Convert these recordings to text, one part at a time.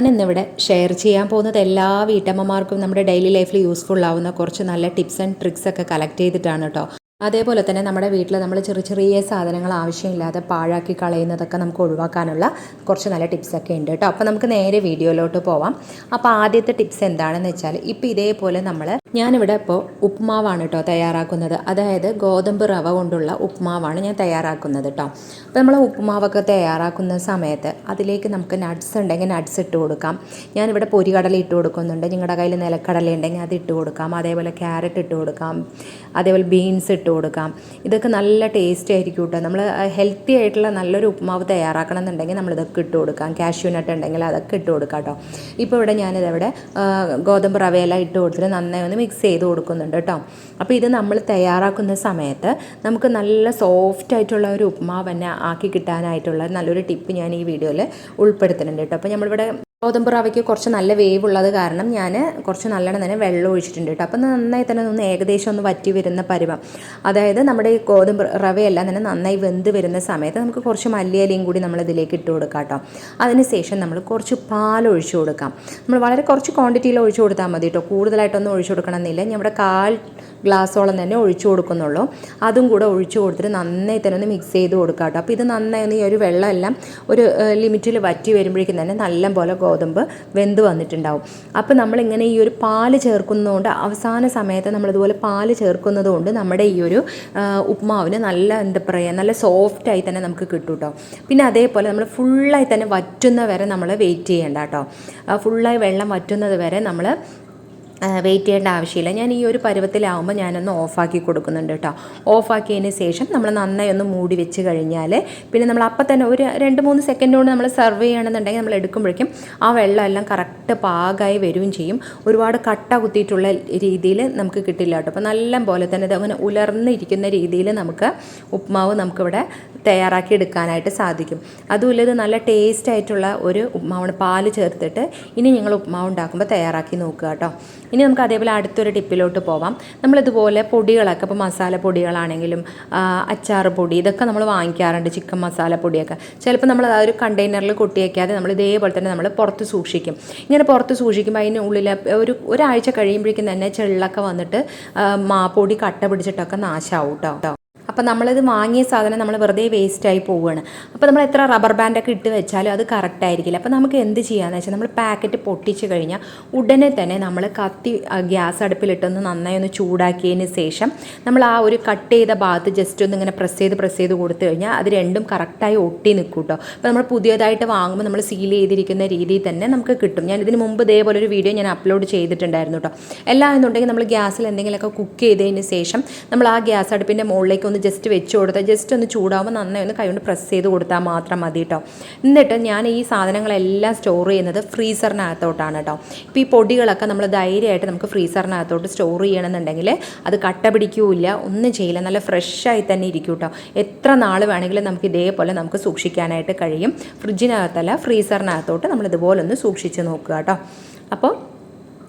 ഞാൻ ഇന്നിവിടെ ഷെയർ ചെയ്യാൻ പോകുന്നത് എല്ലാ വീട്ടമ്മമാർക്കും നമ്മുടെ ഡെയിലി ലൈഫിൽ യൂസ്ഫുൾ ആവുന്ന കുറച്ച് നല്ല ടിപ്സ് ആൻഡ് ട്രിക്സ് ഒക്കെ കളക്ട് ചെയ്തിട്ടാണ് കേട്ടോ അതേപോലെ തന്നെ നമ്മുടെ വീട്ടിൽ നമ്മൾ ചെറിയ ചെറിയ സാധനങ്ങൾ ആവശ്യമില്ലാതെ പാഴാക്കി കളയുന്നതൊക്കെ നമുക്ക് ഒഴിവാക്കാനുള്ള കുറച്ച് നല്ല ടിപ്സൊക്കെ ഉണ്ട് കേട്ടോ അപ്പോൾ നമുക്ക് നേരെ വീഡിയോയിലോട്ട് പോവാം. അപ്പോൾ ആദ്യത്തെ ടിപ്സ് എന്താണെന്ന് വെച്ചാൽ ഇപ്പോൾ ഇതേപോലെ നമ്മൾ ഞാനിവിടെ ഇപ്പോൾ ഉപ്മാവാണ് കേട്ടോ തയ്യാറാക്കുന്നത്. അതായത് ഗോതമ്പ് റവ കൊണ്ടുള്ള ഉപ്മാവാണ് ഞാൻ തയ്യാറാക്കുന്നത് കേട്ടോ അപ്പോൾ നമ്മൾ ഉപ്മാവൊക്കെ തയ്യാറാക്കുന്ന സമയത്ത് അതിലേക്ക് നമുക്ക് നട്ട്സ് ഉണ്ടെങ്കിൽ നട്ട്സ് ഇട്ട് കൊടുക്കാം. ഞാനിവിടെ പൊരികടല ഇട്ട് കൊടുക്കുന്നുണ്ട്. നിങ്ങളുടെ കയ്യിൽ നിലക്കടല ഉണ്ടെങ്കിൽ അത് ഇട്ട് കൊടുക്കാം. അതേപോലെ ക്യാരറ്റ് ഇട്ട് കൊടുക്കാം. അതേപോലെ ബീൻസ് ഇട്ട് കൊടുക്കാം. ഇതൊക്കെ നല്ല ടേസ്റ്റ് ആയിരിക്കും കേട്ടോ നമ്മൾ ഹെൽത്തി ആയിട്ടുള്ള നല്ലൊരു ഉപ്മാവ് തയ്യാറാക്കണം എന്നുണ്ടെങ്കിൽ നമ്മൾ ഇതൊക്കെ ഇട്ട് കൊടുക്കാം. കാഷ്യൂ നട്ട് ഉണ്ടെങ്കിൽ അതൊക്കെ ഇട്ട് കൊടുക്കാം കേട്ടോ ഇപ്പോൾ ഇവിടെ ഞാനിതവിടെ ഗോതമ്പ് റവയെല്ലാം ഇട്ട് കൊടുത്തിട്ട് നന്നായി ഒന്ന് മിക്സ് ചെയ്ത് കൊടുക്കുന്നുണ്ട് കേട്ടോ. അപ്പോൾ ഇത് നമ്മൾ തയ്യാറാക്കുന്ന സമയത്ത് നമുക്ക് നല്ല സോഫ്റ്റ് ആയിട്ടുള്ള ഒരു ഉപ്മാവ് തന്നെ ആക്കി കിട്ടാനായിട്ടുള്ള നല്ലൊരു ടിപ്പ് ഞാൻ ഈ വീഡിയോയിൽ ഉൾപ്പെടുത്തുന്നുണ്ട് കേട്ടോ. അപ്പോൾ നമ്മളിവിടെ ഗോതമ്പ് റവയ്ക്ക് കുറച്ച് നല്ല വേവ് ഉള്ളത് കാരണം ഞാൻ കുറച്ച് നല്ലോണം തന്നെ വെള്ളം ഒഴിച്ചിട്ടുണ്ട് കേട്ടോ. അപ്പം നന്നായി തന്നെ ഒന്ന് ഏകദേശം ഒന്ന് വറ്റി വരുന്ന പരുവം. അതായത് നമ്മുടെ ഈ ഗോതമ്പ് റവയെല്ലാം തന്നെ നന്നായി വെന്ത് വരുന്ന സമയത്ത് നമുക്ക് കുറച്ച് മല്ലിയലയും കൂടി നമ്മൾ ഇതിലേക്ക് ഇട്ട് കൊടുക്കാം കേട്ടോ. അതിനുശേഷം നമ്മൾ കുറച്ച് പാൽ ഒഴിച്ചു കൊടുക്കാം. നമ്മൾ വളരെ കുറച്ച് ക്വാണ്ടിറ്റിയിൽ ഒഴിച്ചു കൊടുത്താൽ മതി കേട്ടോ. കൂടുതലായിട്ടൊന്നും ഒഴിച്ചു കൊടുക്കണമെന്നില്ല. ഇവിടെ കാൽ ഗ്ലാസ്സോളം തന്നെ ഒഴിച്ചു കൊടുക്കുന്നുള്ളൂ. അതും കൂടെ ഒഴിച്ചു കൊടുത്തിട്ട് നന്നായി തന്നെ ഒന്ന് മിക്സ് ചെയ്ത് കൊടുക്കാം കേട്ടോ. അപ്പോൾ ഇത് നന്നായി ഒന്ന് ഈ ഒരു വെള്ളമെല്ലാം ഒരു ലിമിറ്റിൽ വറ്റി വരുമ്പോഴേക്കും തന്നെ നല്ല പോലെ ഗോതമ്പ് വെന്ത് വന്നിട്ടുണ്ടാവും. അപ്പോൾ നമ്മളിങ്ങനെ ഈ ഒരു പാൽ ചേർക്കുന്നതുകൊണ്ട് അവസാന സമയത്ത് നമ്മളിതുപോലെ പാൽ ചേർക്കുന്നത് കൊണ്ട് നമ്മുടെ ഈ ഒരു ഉപ്മാവിന് നല്ല എന്താ പറയുക നല്ല സോഫ്റ്റായി തന്നെ നമുക്ക് കിട്ടും കേട്ടോ പിന്നെ അതേപോലെ നമ്മൾ ഫുള്ളായി തന്നെ വറ്റുന്ന വരെ നമ്മൾ വെയിറ്റ് ചെയ്യേണ്ട കേട്ടോ ഫുള്ളായി വെള്ളം വറ്റുന്നത് വരെ നമ്മൾ വെയിറ്റ് ചെയ്യേണ്ട ആവശ്യമില്ല. ഞാൻ ഈ ഒരു പരുവത്തിലാവുമ്പോൾ ഞാനൊന്ന് ഓഫാക്കി കൊടുക്കുന്നുണ്ട് കേട്ടോ ഓഫാക്കിയതിന് ശേഷം നമ്മൾ നന്നായി ഒന്ന് മൂടി വെച്ച് കഴിഞ്ഞാൽ പിന്നെ നമ്മൾ അപ്പം തന്നെ ഒരു രണ്ട് മൂന്ന് സെക്കൻഡ് കൊണ്ട് നമ്മൾ സെർവ് ചെയ്യണമെന്നുണ്ടെങ്കിൽ നമ്മൾ എടുക്കുമ്പോഴേക്കും ആ വെള്ളം എല്ലാം കറക്റ്റ് പാകായി വരികയും ചെയ്യും. ഒരുപാട് കട്ട കുത്തിയിട്ടുള്ള രീതിയിൽ നമുക്ക് കിട്ടില്ല കേട്ടോ അപ്പോൾ നല്ല പോലെ തന്നെ ഇത് അങ്ങനെ ഉലർന്നിരിക്കുന്ന രീതിയിൽ നമുക്ക് ഉപ്മാവ് നമുക്കിവിടെ തയ്യാറാക്കി എടുക്കാനായിട്ട് സാധിക്കും. അതുമല്ല ഇത് നല്ല ടേസ്റ്റ് ആയിട്ടുള്ള ഒരു ഉപ്മാവാണ്. പാൽ ചേർത്തിട്ട് ഇനി ഞങ്ങൾ ഉപ്മാവ് ഉണ്ടാക്കുമ്പോൾ തയ്യാറാക്കി നോക്കുക കേട്ടോ. ഇനി നമുക്ക് അതേപോലെ അടുത്തൊരു ടിപ്പിലോട്ട് പോവാം. നമ്മളിതുപോലെ പൊടികളൊക്കെ ഇപ്പോൾ മസാല പൊടികളാണെങ്കിലും അച്ചാർ പൊടി ഇതൊക്കെ നമ്മൾ വാങ്ങിക്കാറുണ്ട് ചിക്കൻ മസാല പൊടിയൊക്കെ. ചിലപ്പോൾ നമ്മൾ ആ ഒരു കണ്ടെയ്നറിൽ കൊട്ടി വയ്ക്കാതെ നമ്മൾ ഇതേപോലെ തന്നെ നമ്മൾ പുറത്ത് സൂക്ഷിക്കും. ഇങ്ങനെ പുറത്ത് സൂക്ഷിക്കുമ്പോൾ അതിന് ഉള്ളിൽ ഒരു ഒരാഴ്ച കഴിയുമ്പോഴേക്കും തന്നെ ചെള്ളൊക്കെ വന്നിട്ട് മാ പൊടി കട്ട പിടിച്ചിട്ടൊക്കെ നാശമാവും കേട്ടോ. അപ്പോൾ നമ്മളിത് വാങ്ങിയ സാധനം നമ്മൾ വെറുതെ വേസ്റ്റായി പോവുകയാണ് അപ്പോൾ നമ്മൾ എത്ര റബ്ബർ ബാൻഡൊക്കെ ഇട്ട് വെച്ചാലും അത് കറക്റ്റ് ആയിരിക്കില്ല. അപ്പോൾ നമുക്ക് എന്ത് ചെയ്യാന്ന് വെച്ചാൽ നമ്മൾ പാക്കറ്റ് പൊട്ടിച്ച് കഴിഞ്ഞാൽ ഉടനെ തന്നെ നമ്മൾ കത്തി ഗ്യാസ് അടുപ്പിലിട്ടൊന്ന് നന്നായി ഒന്ന് ചൂടാക്കിയതിന് ശേഷം നമ്മൾ ആ ഒരു കട്ട് ചെയ്ത ഭാഗത്ത് ജസ്റ്റ് ഒന്ന് ഇങ്ങനെ പ്രസ് ചെയ്ത് പ്രസ് ചെയ്ത് കൊടുത്തു കഴിഞ്ഞാൽ അത് രണ്ടും കറക്റ്റായി ഒട്ടി നിൽക്കും കേട്ടോ അപ്പോൾ നമ്മൾ പുതിയതായിട്ട് വാങ്ങുമ്പോൾ നമ്മൾ സീൽ ചെയ്തിരിക്കുന്ന രീതിയിൽ തന്നെ നമുക്ക് കിട്ടും. ഞാൻ ഇതിന് മുമ്പ് ഇതേപോലെ ഒരു വീഡിയോ ഞാൻ അപ്ലോഡ് ചെയ്തിട്ടുണ്ടായിരുന്നു കേട്ടോ എല്ലാം എന്നുണ്ടെങ്കിൽ നമ്മൾ ഗ്യാസിൽ എന്തെങ്കിലുമൊക്കെ കുക്ക് ചെയ്തതിന് ശേഷം നമ്മൾ ആ ഗ്യാസ് അടുപ്പിന്റെ മുകളിലേക്ക് ഒന്ന് ജസ്റ്റ് വെച്ച് കൊടുത്താൽ ജസ്റ്റ് ഒന്ന് ചൂടാകുമ്പോൾ നന്നായി ഒന്ന് കൈകൊണ്ട് പ്രസ് ചെയ്ത് കൊടുത്താൽ മാത്രം മതി കേട്ടോ എന്നിട്ട് ഞാൻ ഈ സാധനങ്ങളെല്ലാം സ്റ്റോർ ചെയ്യുന്നത് ഫ്രീസറിനകത്തോട്ടാണ് കേട്ടോ ഇപ്പോൾ ഈ പൊടികളൊക്കെ നമ്മൾ ധൈര്യമായിട്ട് നമുക്ക് ഫ്രീസറിനകത്തോട്ട് സ്റ്റോർ ചെയ്യണമെന്നുണ്ടെങ്കിൽ അത് കട്ട പിടിക്കൂല ഒന്നും ചെയ്യില്ല. നല്ല ഫ്രഷായി തന്നെ ഇരിക്കും കേട്ടോ എത്ര നാൾ വേണമെങ്കിലും നമുക്ക് ഇതേപോലെ നമുക്ക് സൂക്ഷിക്കാനായിട്ട് കഴിയും. ഫ്രിഡ്ജിനകത്തല്ല ഫ്രീസറിനകത്തോട്ട് നമ്മൾ ഇതുപോലെ ഒന്ന് സൂക്ഷിച്ച് നോക്കുക കേട്ടോ അപ്പോൾ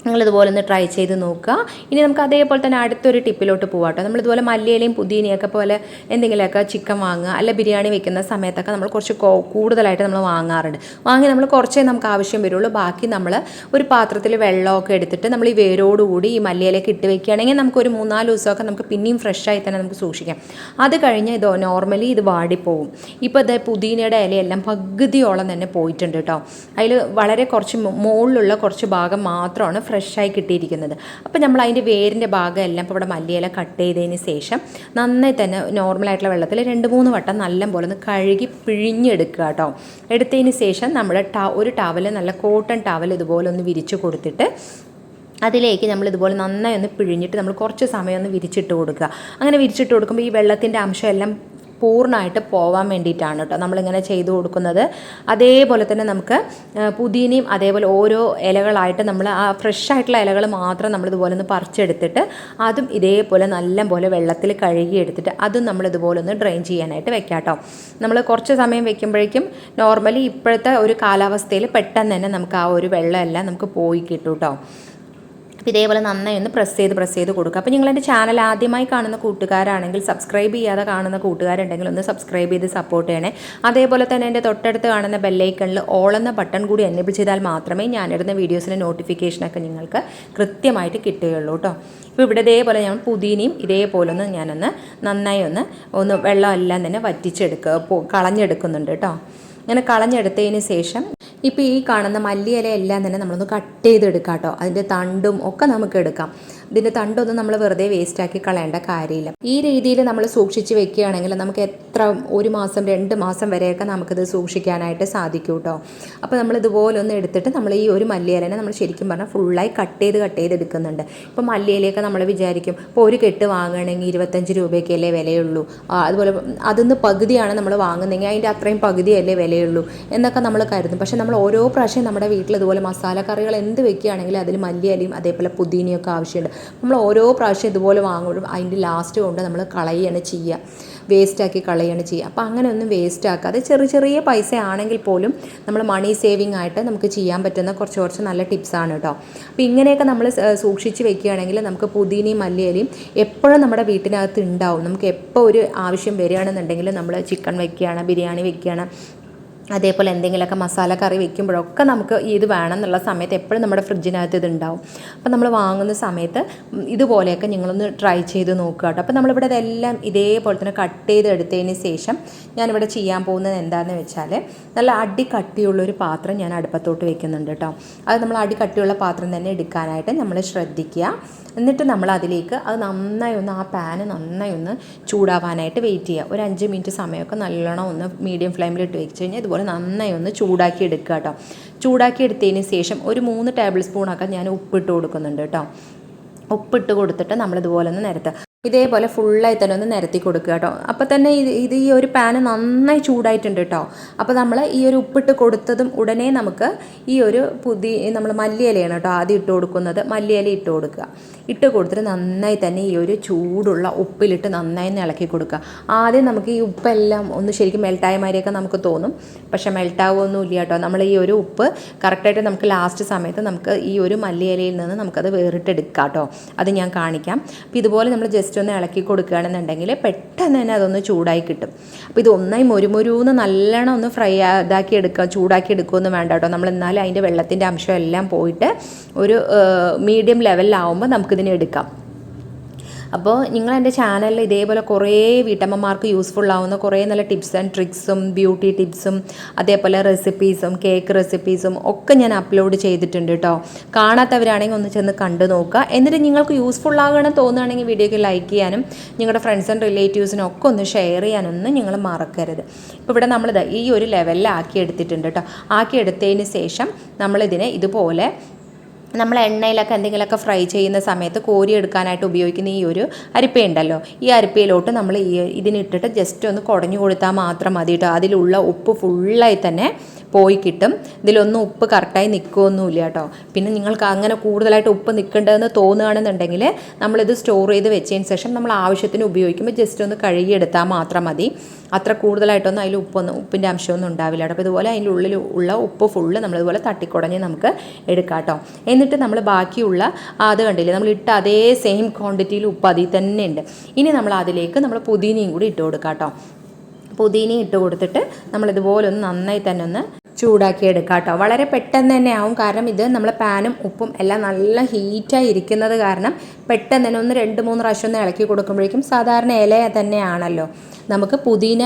നിങ്ങളിതുപോലെ ഒന്ന് ട്രൈ ചെയ്ത് നോക്കുക. ഇനി നമുക്ക് അതേപോലെ തന്നെ അടുത്തൊരു ടിപ്പിലോട്ട് പോകാം കേട്ടോ നമ്മളിതുപോലെ മല്ലിയിലയും പുതിനയൊക്കെ പോലെ എന്തെങ്കിലുമൊക്കെ ചിക്കൻ വാങ്ങുക അല്ല ബിരിയാണി വെക്കുന്ന സമയത്തൊക്കെ നമ്മൾ കുറച്ച് കൂടുതലായിട്ട് നമ്മൾ വാങ്ങാറുണ്ട്. വാങ്ങി നമ്മൾ കുറച്ചേ നമുക്ക് ആവശ്യം വരുള്ളൂ. ബാക്കി നമ്മൾ ഒരു പാത്രത്തിൽ വെള്ളമൊക്കെ എടുത്തിട്ട് നമ്മൾ ഈ വേരോടുകൂടി ഈ മല്ലിയിലേക്ക് ഇട്ട് വെക്കുകയാണെങ്കിൽ നമുക്ക് ഒരു മൂന്നാൽ ദിവസമൊക്കെ നമുക്ക് പിന്നെയും ഫ്രഷായി തന്നെ നമുക്ക് സൂക്ഷിക്കാം. അത് കഴിഞ്ഞാൽ ഇത് നോർമലി ഇത് വാടിപ്പോവും. ഇപ്പോൾ ഇത് പുതിനയുടെ ഇലയെല്ലാം പകുതിയോളം തന്നെ പോയിട്ടുണ്ട് കേട്ടോ. അതിൽ വളരെ കുറച്ച് മുകളിലുള്ള കുറച്ച് ഭാഗം മാത്രമാണ് ഫ്രഷായി കിട്ടിയിരിക്കുന്നത്. അപ്പോൾ നമ്മൾ അതിന്റെ വേരിന്റെ ഭാഗം എല്ലാം ഇപ്പോൾ ഇവിടെ മല്ലിയില കട്ട് ചെയ്തതിന് ശേഷം നന്നായി തന്നെ നോർമലായിട്ടുള്ള വെള്ളത്തിൽ രണ്ട് മൂന്ന് വട്ടം നല്ല പോലെ ഒന്ന് കഴുകി പിഴിഞ്ഞെടുക്കുക കേട്ടോ. എടുത്തതിന് ശേഷം നമ്മൾ ട ഒരു ടവൽ നല്ല കോട്ടൺ ടവൽ ഇതുപോലെ ഒന്ന് വിരിച്ചു കൊടുത്തിട്ട് അതിലേക്ക് നമ്മൾ ഇതുപോലെ നന്നായി ഒന്ന് പിഴിഞ്ഞിട്ട് നമ്മൾ കുറച്ച് സമയം ഒന്ന് വിരിച്ചിട്ട് കൊടുക്കുക. അങ്ങനെ വിരിച്ചിട്ട് കൊടുക്കുമ്പോൾ ഈ വെള്ളത്തിന്റെ അംശം എല്ലാം പൂർണമായിട്ട് പോവാൻ വേണ്ടിയിട്ടാണ് കേട്ടോ നമ്മളിങ്ങനെ ചെയ്തു കൊടുക്കുന്നത്. അതേപോലെ തന്നെ നമുക്ക് പുതിനയും അതേപോലെ ഓരോ ഇലകളായിട്ട് നമ്മൾ ആ ഫ്രഷ് ആയിട്ടുള്ള ഇലകൾ മാത്രം നമ്മൾ ഇതുപോലെ ഒന്ന് പറിച്ചെടുത്തിട്ട് അതും ഇതേപോലെ നല്ല പോലെ വെള്ളത്തിൽ കഴുകി എടുത്തിട്ട് അതും നമ്മൾ ഇതുപോലെ ഒന്ന് ഡ്രെയിൻ ചെയ്യാനായിട്ട് വെക്കാം കേട്ടോ. നമ്മൾ കുറച്ച് സമയം വെക്കുമ്പോഴേക്കും നോർമലി ഇപ്പോഴത്തെ ഒരു കാലാവസ്ഥയിൽ പെട്ടെന്ന് തന്നെ നമുക്ക് ആ ഒരു വെള്ളമെല്ലാം നമുക്ക് പോയി കിട്ടും കേട്ടോ. അപ്പോൾ ഇതേപോലെ നന്നായി ഒന്ന് പ്രസ് ചെയ്ത് പ്രസ് ചെയ്ത് കൊടുക്കുക. അപ്പോൾ നിങ്ങൾ എന്റെ ചാനൽ ആദ്യമായി കാണുന്ന കൂട്ടുകാരാണെങ്കിൽ സബ്സ്ക്രൈബ് ചെയ്യാതെ കാണുന്ന കൂട്ടുകാരുണ്ടെങ്കിൽ ഒന്ന് സബ്സ്ക്രൈബ് ചെയ്ത് സപ്പോർട്ട് ചെയ്യണേ. അതേപോലെ തന്നെ എന്റെ തൊട്ടടുത്ത് കാണുന്ന ബെല്ലൈക്കണിൽ ഓൾ എന്ന ബട്ടൺ കൂടി എനേബിൾ ചെയ്താൽ മാത്രമേ ഞാനിടുന്ന വീഡിയോസിന്റെ നോട്ടിഫിക്കേഷനൊക്കെ നിങ്ങൾക്ക് കൃത്യമായിട്ട് കിട്ടുകയുള്ളൂ കേട്ടോ. ഇപ്പോൾ ഇവിടെ ഇതേപോലെ ഞാൻ പുതിനയും ഇതേപോലെ ഒന്ന് ഞാനൊന്ന് നന്നായി ഒന്ന് ഒന്ന് വെള്ളമെല്ലാം തന്നെ വറ്റിച്ചെടുക്കുക കളഞ്ഞെടുക്കുന്നുണ്ട് കേട്ടോ. അങ്ങനെ കളഞ്ഞെടുത്തതിന് ശേഷം ഇപ്പോൾ ഈ കാണുന്ന മല്ലിയില എല്ലാം തന്നെ നമ്മളൊന്ന് കട്ട് ചെയ്തെടുക്കാം കേട്ടോ അതിന്റെ തണ്ടും ഒക്കെ നമുക്ക് എടുക്കാം. ഇതിന്റെ തണ്ടൊന്നും നമ്മൾ വെറുതെ വേസ്റ്റാക്കി കളയേണ്ട കാര്യമില്ല. ഈ രീതിയിൽ നമ്മൾ സൂക്ഷിച്ച് വെക്കുകയാണെങ്കിൽ നമുക്ക് എത്ര ഒരു മാസം രണ്ട് മാസം വരെയൊക്കെ നമുക്കിത് സൂക്ഷിക്കാനായിട്ട് സാധിക്കും കേട്ടോ അപ്പോൾ നമ്മൾ ഇതുപോലെ ഒന്ന് എടുത്തിട്ട് നമ്മൾ ഈ ഒരു മല്ലിയിലനെ നമ്മൾ ശരിക്കും പറഞ്ഞാൽ ഫുള്ളായി കട്ട് ചെയ്ത് കട്ട് ചെയ്ത് എടുക്കുന്നുണ്ട്. ഇപ്പോൾ മല്ലിയിലയൊക്കെ നമ്മൾ വിചാരിക്കും ഇപ്പോൾ ഒരു കെട്ട് വാങ്ങുകയാണെങ്കിൽ ഇരുപത്തഞ്ച് രൂപയ്ക്കല്ലേ വിലയുള്ളൂ. അതുപോലെ അതിന്ന് പകുതിയാണ് നമ്മൾ വാങ്ങുന്നതെങ്കിൽ അതിന്റെ അത്രയും പകുതിയല്ലേ വിലയുള്ളൂ എന്നൊക്കെ നമ്മൾ കരുതും. പക്ഷേ നമ്മൾ ഓരോ പ്രാവശ്യം നമ്മുടെ വീട്ടിൽ ഇതുപോലെ മസാല കറികൾ എന്ത് വെക്കുകയാണെങ്കിലും അതിൽ മല്ലിയിലയും അതേപോലെ പുതിനയൊക്കെ ആവശ്യമുണ്ട്. നമ്മൾ ഓരോ പ്രാവശ്യം ഇതുപോലെ വാങ്ങുമ്പോഴും അതിന്റെ ലാസ്റ്റ് കൊണ്ട് നമ്മൾ കളയുകയാണ് ചെയ്യുക. വേസ്റ്റാക്കി കളയുകയാണ് ചെയ്യുക. അപ്പോൾ അങ്ങനെ ഒന്നും വേസ്റ്റ് ആക്കാതെ ചെറിയ ചെറിയ പൈസ ആണെങ്കിൽ പോലും നമ്മൾ മണി സേവിങ് ആയിട്ട് നമുക്ക് ചെയ്യാൻ പറ്റുന്ന കുറച്ച് കുറച്ച് നല്ല ടിപ്സാണ് കേട്ടോ. അപ്പോൾ ഇങ്ങനെയൊക്കെ നമ്മൾ സൂക്ഷിച്ച് വെക്കുകയാണെങ്കിൽ നമുക്ക് പുതിനയും മല്ലിയിലയും എപ്പോഴും നമ്മുടെ വീട്ടിനകത്ത് ഉണ്ടാവും. നമുക്ക് എപ്പോൾ ഒരു ആവശ്യം വരികയാണെന്നുണ്ടെങ്കിൽ നമ്മൾ ചിക്കൻ വെക്കുകയാണ് ബിരിയാണി വെക്കുകയാണ് അതേപോലെ എന്തെങ്കിലുമൊക്കെ മസാല കറി വെക്കുമ്പോഴൊക്കെ നമുക്ക് ഇത് വേണം എന്നുള്ള സമയത്ത് എപ്പോഴും നമ്മുടെ ഫ്രിഡ്ജിനകത്ത് ഇത് ഉണ്ടാവും. അപ്പോൾ നമ്മൾ വാങ്ങുന്ന സമയത്ത് ഇതുപോലെയൊക്കെ നിങ്ങളൊന്ന് ട്രൈ ചെയ്ത് നോക്കുക കേട്ടോ. അപ്പോൾ നമ്മളിവിടെ ഇതെല്ലാം ഇതേപോലെ തന്നെ കട്ട് ചെയ്ത് എടുത്തതിന് ശേഷം ഞാനിവിടെ ചെയ്യാൻ പോകുന്നത് എന്താണെന്ന് വെച്ചാൽ നല്ല അടി കട്ടിയുള്ള ഒരു പാത്രം ഞാൻ അടുപ്പത്തോട്ട് വെക്കുന്നുണ്ട് കേട്ടോ. അത് നമ്മൾ അടി കട്ടിയുള്ള പാത്രം തന്നെ എടുക്കാനായിട്ട് നമ്മൾ ശ്രദ്ധിക്കുക. എന്നിട്ട് നമ്മൾ അതിലേക്ക് അത് നന്നായി ഒന്ന് ആ പാന് നന്നായി ഒന്ന് ചൂടാവാനായിട്ട് വെയിറ്റ് ചെയ്യുക. ഒരു അഞ്ച് മിനിറ്റ് സമയമൊക്കെ നല്ലോണം ഒന്ന് മീഡിയം ഫ്ലെയിമിലിട്ട് വെച്ച് കഴിഞ്ഞാൽ ഇതുപോലെ നന്നായി ഒന്ന് ചൂടാക്കി എടുക്കുക കേട്ടോ. ചൂടാക്കി എടുത്തതിന് ശേഷം ഒരു മൂന്ന് ടേബിൾ സ്പൂണൊക്കെ ഞാൻ ഉപ്പിട്ട് കൊടുക്കുന്നുണ്ട് കേട്ടോ. ഉപ്പിട്ട് കൊടുത്തിട്ട് നമ്മളിതുപോലെ ഒന്ന് നിരത്തുക. ഇതേപോലെ ഫുള്ളായി തന്നെ ഒന്ന് നിരത്തി കൊടുക്കുക കേട്ടോ അപ്പോൾ തന്നെ ഇത് ഇത് ഈ ഒരു പാന് നന്നായി ചൂടായിട്ടുണ്ട് കേട്ടോ അപ്പോൾ നമ്മൾ ഈ ഒരു ഉപ്പിട്ട് കൊടുത്തതും ഉടനെ നമുക്ക് ഈ ഒരു പുതിയ നമ്മൾ മല്ലിയിലയാണ് കേട്ടോ ആദ്യം ഇട്ട് കൊടുക്കുന്നത്. മല്ലിയില ഇട്ട് കൊടുക്കുക. ഇട്ട് കൊടുത്തിട്ട് നന്നായി തന്നെ ഈ ഒരു ചൂടുള്ള ഉപ്പിലിട്ട് നന്നായി ഇളക്കി കൊടുക്കുക. ആദ്യം നമുക്ക് ഈ ഉപ്പെല്ലാം ഒന്ന് ശരിക്കും മെൽട്ടായ മാതിരിയൊക്കെ നമുക്ക് തോന്നും. പക്ഷേ മെൽട്ടാവുമൊന്നുമില്ല കേട്ടോ നമ്മൾ ഈ ഒരു ഉപ്പ് കറക്റ്റായിട്ട് നമുക്ക് ലാസ്റ്റ് സമയത്ത് നമുക്ക് ഈ ഒരു മല്ലിയിലയിൽ നിന്ന് നമുക്കത് വേറിട്ടെടുക്കാം കേട്ടോ അത് ഞാൻ കാണിക്കാം. അപ്പോൾ ഇതുപോലെ നമ്മൾ ജസ്റ്റ് ഒന്ന് ഇളക്കി കൊടുക്കുകയാണെന്നുണ്ടെങ്കിൽ പെട്ടെന്ന് തന്നെ അതൊന്ന് ചൂടായി കിട്ടും. അപ്പോൾ ഇത് ഒന്നായി മൊരുമൊരുന്ന് നല്ലോണം ഒന്ന് ഫ്രൈ ഇതാക്കി എടുക്കുക ചൂടാക്കി എടുക്കുകയൊന്നും വേണ്ട കേട്ടോ. നമ്മൾ എന്നാലും അതിന്റെ വെള്ളത്തിന്റെ അംശം എല്ലാം പോയിട്ട് ഒരു മീഡിയം ലെവലിലാവുമ്പോൾ നമുക്കിതിനെ എടുക്കാം. അപ്പോൾ നിങ്ങൾ എന്റെ ചാനലിൽ ഇതേപോലെ കുറേ വീട്ടമ്മമാർക്ക് യൂസ്ഫുൾ ആവുന്ന കുറേ നല്ല ടിപ്സ് ആൻഡ് ട്രിക്സും ബ്യൂട്ടി ടിപ്സും അതേപോലെ റെസിപ്പീസും കേക്ക് റെസിപ്പീസും ഒക്കെ ഞാൻ അപ്ലോഡ് ചെയ്തിട്ടുണ്ട് കേട്ടോ കാണാത്തവരാണെങ്കിൽ ഒന്ന് ചെന്ന് കണ്ടു നോക്കുക. എന്നിട്ട് നിങ്ങൾക്ക് യൂസ്ഫുൾ ആകണം തോന്നുകയാണെങ്കിൽ വീഡിയോയ്ക്ക് ലൈക്ക് ചെയ്യാനും നിങ്ങളുടെ ഫ്രണ്ട്സ് ആൻഡ് റിലേറ്റീവ്സിനും ഒക്കെ ഒന്ന് ഷെയർ ചെയ്യാനൊന്നും നിങ്ങൾ മറക്കരുത്. ഇപ്പോൾ ഇവിടെ നമ്മളിത് ഈ ഒരു ലെവലിൽ ആക്കി എടുത്തിട്ടുണ്ട് കേട്ടോ ആക്കി എടുത്തതിന് ശേഷം നമ്മളിതിനെ ഇതുപോലെ നമ്മൾ എണ്ണയിലൊക്കെ എന്തെങ്കിലുമൊക്കെ ഫ്രൈ ചെയ്യുന്ന സമയത്ത് കോരി എടുക്കാനായിട്ട് ഉപയോഗിക്കുന്ന ഈ ഒരു അരിപ്പയുണ്ടല്ലോ. ഈ അരിപ്പയിലോട്ട് നമ്മൾ ഈ ഇതിനിട്ടിട്ട് ജസ്റ്റ് ഒന്ന് കുടഞ്ഞു കൊടുത്താൽ മാത്രം മതി കേട്ടോ അതിലുള്ള ഉപ്പ് ഫുള്ളായി തന്നെ പോയി കിട്ടും. ഇതിലൊന്നും ഉപ്പ് കറക്റ്റായി നിൽക്കുകയൊന്നുമില്ല കേട്ടോ. പിന്നെ നിങ്ങൾക്ക് അങ്ങനെ കൂടുതലായിട്ട് ഉപ്പ് നിൽക്കേണ്ടതെന്ന് തോന്നുകയാണെന്നുണ്ടെങ്കിൽ നമ്മളിത് സ്റ്റോർ ചെയ്ത് വെച്ചതിന് ശേഷം നമ്മൾ ആവശ്യത്തിന് ഉപയോഗിക്കുമ്പോൾ ജസ്റ്റ് ഒന്ന് കഴുകിയെടുത്താൽ മാത്രം മതി. അത്ര കൂടുതലായിട്ടൊന്നും അതിൽ ഉപ്പൊന്നും ഉപ്പിന്റെ അംശമൊന്നും ഉണ്ടാവില്ല കേട്ടോ. അപ്പോൾ ഇതുപോലെ അതിന്റെ ഉള്ളിൽ ഉള്ള ഉപ്പ് ഫുള്ള് നമ്മളിതുപോലെ തട്ടിക്കുടഞ്ഞ് നമുക്ക് എടുക്കാം കേട്ടോ. എന്നിട്ട് നമ്മൾ ബാക്കിയുള്ള അത് കണ്ടില്ലേ നമ്മൾ ഇട്ട അതേ സെയിം ക്വാണ്ടിറ്റിയിൽ ഉപ്പ് അതിൽ തന്നെ ഉണ്ട്. ഇനി നമ്മൾ അതിലേക്ക് നമ്മൾ പുതിനയും കൂടി ഇട്ട് കൊടുക്കാം കേട്ടോ. പുതിനയും ഇട്ട് കൊടുത്തിട്ട് നമ്മളിതുപോലെ ഒന്ന് നന്നായി തന്നെ ഒന്ന് ചൂടാക്കി എടുക്കാം കേട്ടോ വളരെ പെട്ടെന്ന് തന്നെ ആവും. കാരണം ഇത് നമ്മൾ പാനും ഉപ്പും എല്ലാം നല്ല ഹീറ്റായി ഇരിക്കുന്നത് കാരണം പെട്ടെന്ന് തന്നെ ഒന്ന് രണ്ട് മൂന്ന് പ്രാവശ്യം ഒന്ന് ഇളക്കി കൊടുക്കുമ്പോഴേക്കും സാധാരണ ഇല തന്നെയാണല്ലോ. നമുക്ക് പുതിന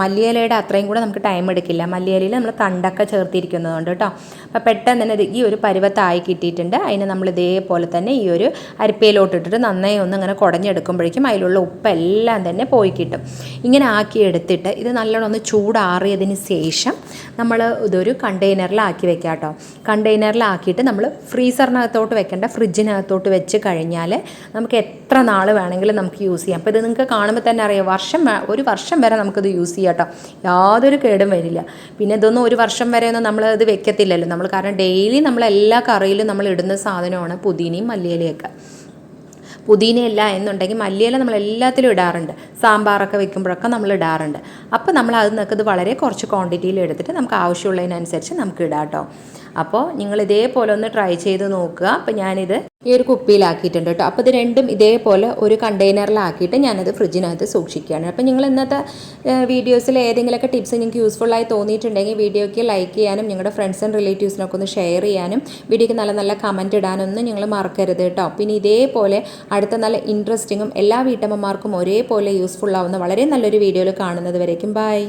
മല്ലിയിലയുടെ അത്രയും കൂടെ നമുക്ക് ടൈം എടുക്കില്ല. മല്ലിയിലയിൽ നമ്മൾ തണ്ടൊക്കെ ചേർത്തിരിക്കുന്നതുകൊണ്ട് കേട്ടോ. അപ്പോൾ പെട്ടെന്ന് തന്നെ ഈ ഒരു പരുവത്തായി കിട്ടിയിട്ടുണ്ട്. അതിന് നമ്മൾ ഇതേപോലെ തന്നെ ഈ ഒരു അരിപ്പയിലോട്ട് ഇട്ടിട്ട് നന്നായി ഒന്ന് ഇങ്ങനെ കുടഞ്ഞെടുക്കുമ്പോഴേക്കും അതിലുള്ള ഉപ്പെല്ലാം തന്നെ പോയി കിട്ടും. ഇങ്ങനെ ആക്കി എടുത്തിട്ട് ഇത് നല്ലോണം ഒന്ന് ചൂടാറിയതിന് ശേഷം നമ്മൾ ഇതൊരു കണ്ടെയ്നറിലാക്കി വെക്കാം കേട്ടോ. കണ്ടെയ്നറിലാക്കിയിട്ട് നമ്മൾ ഫ്രീസറിനകത്തോട്ട് വെക്കേണ്ട ഫ്രിഡ്ജിനകത്തോട്ട് വെച്ച് കഴിഞ്ഞാൽ നമുക്ക് എത്ര നാൾ വേണമെങ്കിലും നമുക്ക് യൂസ് ചെയ്യാം. അപ്പോൾ ഇത് നിങ്ങൾക്ക് കാണുമ്പോൾ തന്നെ അറിയാം വർഷം ഒരു വർഷം വരെ നമുക്കിത് യൂസ് ചെയ്യാം കേട്ടോ. യാതൊരു കേടും വരില്ല. പിന്നെ ഇതൊന്നും ഒരു വർഷം വരെ ഒന്നും നമ്മൾ ഇത് വെക്കത്തില്ലല്ലോ. നമ്മൾ കാരണം ഡെയിലി നമ്മൾ എല്ലാ കറിയിലും നമ്മൾ ഇടുന്ന സാധനമാണ് പുതിനയും മല്ലിയിലയൊക്കെ പുതിനയില്ല എന്നുണ്ടെങ്കിൽ മല്ലിയില നമ്മൾ എല്ലാത്തിലും ഇടാറുണ്ട്. സാമ്പാറൊക്കെ വെക്കുമ്പോഴൊക്കെ നമ്മൾ ഇടാറുണ്ട്. അപ്പോൾ നമ്മൾ അത് നിൽക്കുന്നത് വളരെ കുറച്ച് ക്വാണ്ടിറ്റിയിൽ എടുത്തിട്ട് നമുക്ക് ആവശ്യമുള്ളതിനനുസരിച്ച് നമുക്ക് ഇടാം കേട്ടോ. അപ്പോൾ നിങ്ങൾ ഇതേപോലെ ഒന്ന് ട്രൈ ചെയ്ത് നോക്കുക. അപ്പോൾ ഞാനിത് ഈ ഒരു കുപ്പിയിലാക്കിയിട്ടുണ്ട് കേട്ടോ. അപ്പോൾ ഇത് രണ്ടും ഇതേപോലെ ഒരു കണ്ടെയ്നറിലാക്കിയിട്ട് ഞാനത് ഫ്രിഡ്ജിനകത്ത് സൂക്ഷിക്കുകയാണ്. അപ്പോൾ നിങ്ങൾ ഇന്നത്തെ വീഡിയോസിൽ ഏതെങ്കിലുമൊക്കെ ടിപ്സ് നിങ്ങൾക്ക് യൂസ്ഫുള്ളായി തോന്നിയിട്ടുണ്ടെങ്കിൽ വീഡിയോയ്ക്ക് ലൈക്ക് ചെയ്യാനും നിങ്ങളുടെ ഫ്രണ്ട്സ് ആൻഡ് റിലേറ്റീവ്സിനൊക്കെ ഒന്ന് ഷെയർ ചെയ്യാനും വീഡിയോയ്ക്ക് നല്ല നല്ല കമന്റ് ഇടാനൊന്നും നിങ്ങൾ മറക്കരുത് കേട്ടോ. പിന്നെ ഇതേപോലെ അടുത്ത നല്ല ഇൻട്രസ്റ്റിങ്ങും എല്ലാ വീട്ടമ്മമാർക്കും ഒരേപോലെ യൂസ്ഫുൾ ആവുന്ന വളരെ നല്ലൊരു വീഡിയോയിൽ കാണുന്നത് വരേക്കും. ബൈ